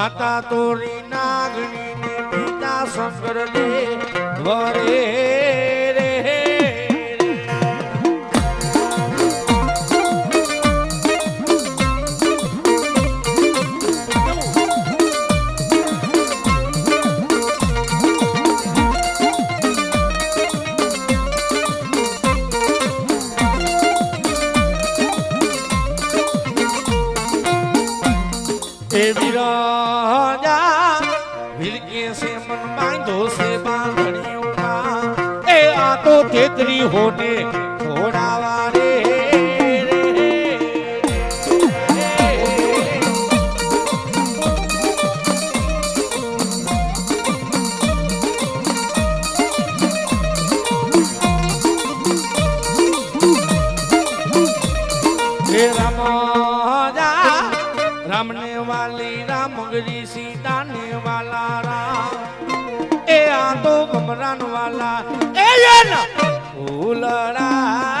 માતા તોરી નાગણી ને પિતા લે વરે તો તેતરી હોને છોડાવા રે. હે રામજા રામને વાલી વાલા રામ એ આ તો ગમરાન વાલા. એ યના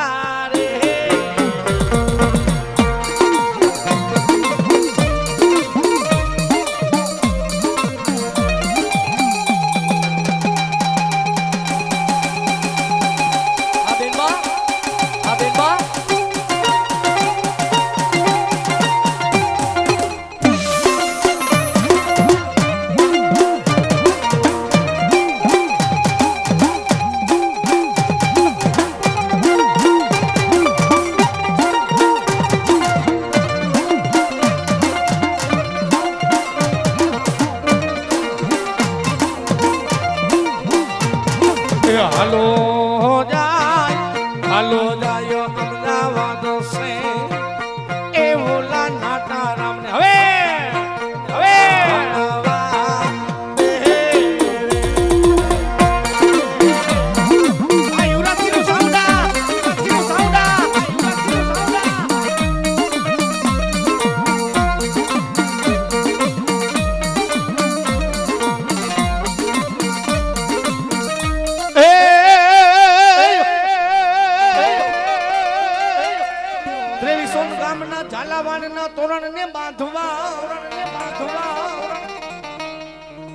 ઝાલાવાડના તોરણ ને બાંધવા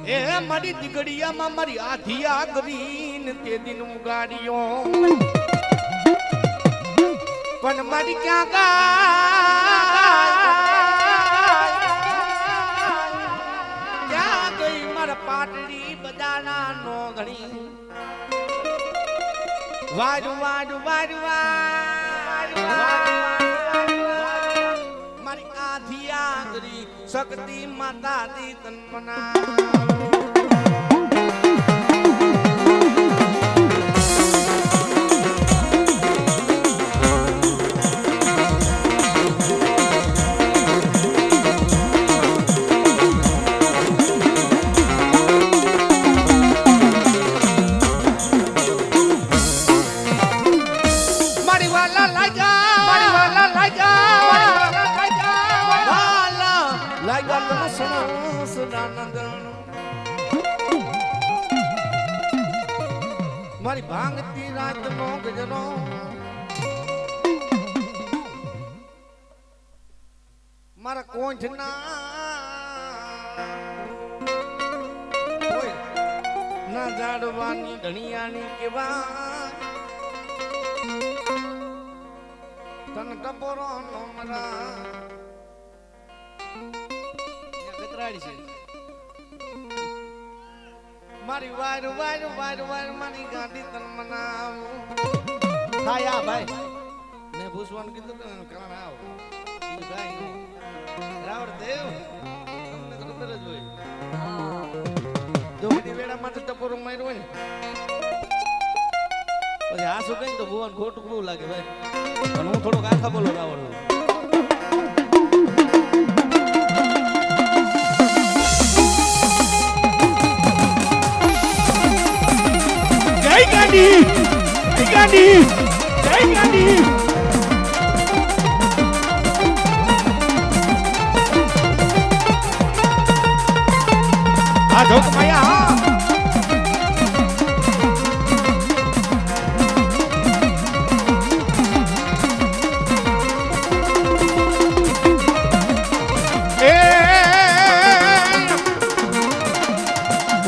એ મારી દીકડીયામાં મારી આધિયા ગ્રીન તે દિન ઉગાડ્યો. પણ મારી ક્યાં ક્યાં ગઈ મારા પાટડી બજાના નો ઘણી વાજુ વાજુ વાજુ વાજુ આગરી શક્તિ માતા દી મારી ભાંગતી રાત નો ગજરો મારા કોંઠના ના જાડવાની ધણિયાની કેવા. તન ટપોરો નો મરા મારી વાયર વાયર વાયર વાર મારી ગાડી તન મનાવ થાયા ભાઈ. મેં ભૂસવાનું કીધું કે કારણ આવ. ભાઈ રાવણ દેવ તમને તો ખબર જ હોય. જોગીની વેળામાં તો ટપોરો માર્યો હોય ને. પછી આ શું કઈ તો ભુવન ખોટું લાગે ભાઈ. પણ હું થોડોક આખા બોલો રાવણ જય ગાંધી જય ગાંધી આ જોક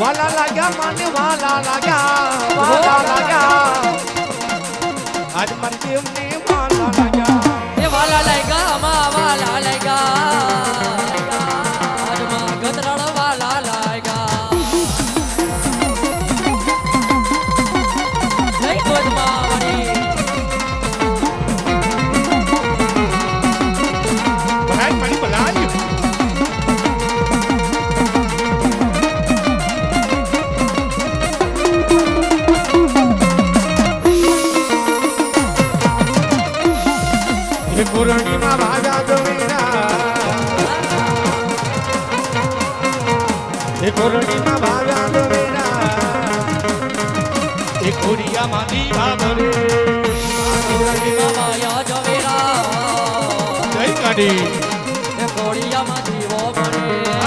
વાલા લાગ્યા મને વાલા લાગ્યા વાલા લાગ્યા. આજ મારી દેવને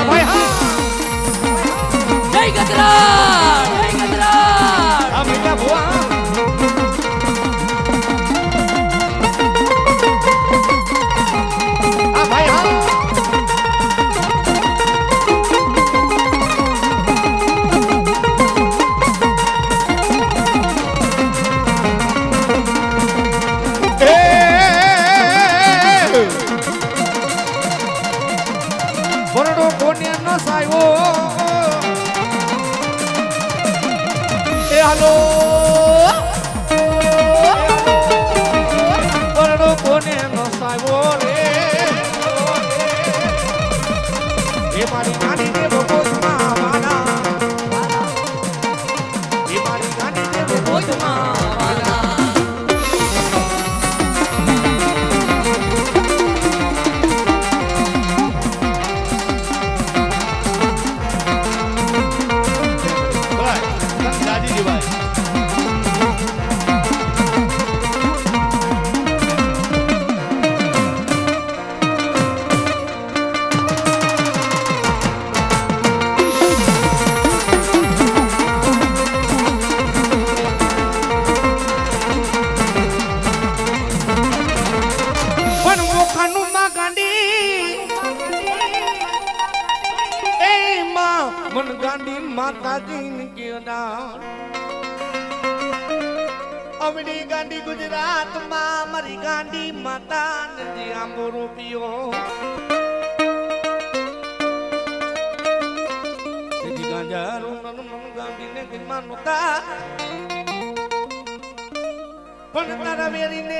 ભાઈ હા. જય ગતરાળ ગાંડી ગુજરાતમાં મારી ગાંડી માતા નથી આંબો રૂપિયો તેથી ગાંજારું મન મન ગાંડી ને પણ તારા વેરીને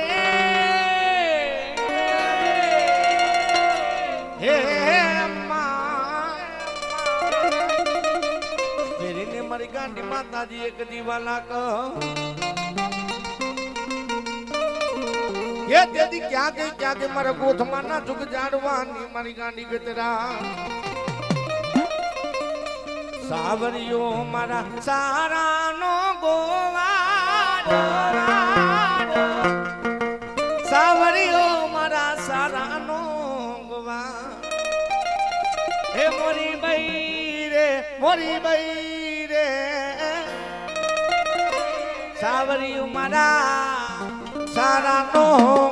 મારી ગાંડી માતાજી એક દીવાલા ક એ તેથી ક્યાં ગઈ ક્યાં ગઈ? મારા ગોથમાં ના ઝુક જાડવાની મારી ગાંડી ગતરા. સાવરિયો મારા સારાનો ગોવાડો સાવરિયો મારા સારાનો ગોવા હે મોરી બઈ રે, મોરી બઈ રે. સાવરિયું મારા સારાનો ગોવા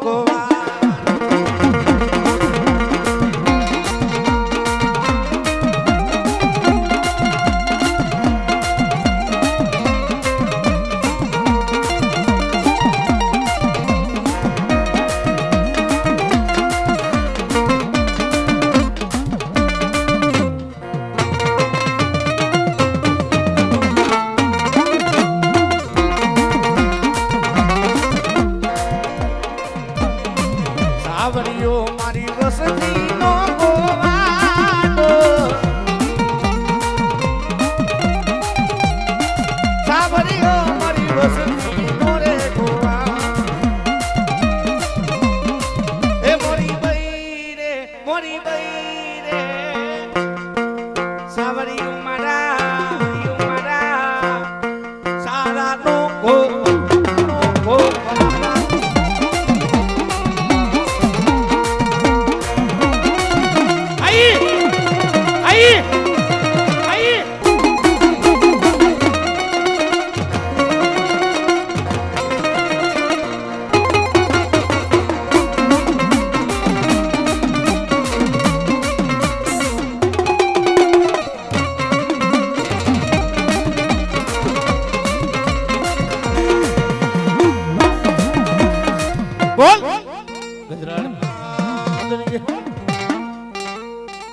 સારા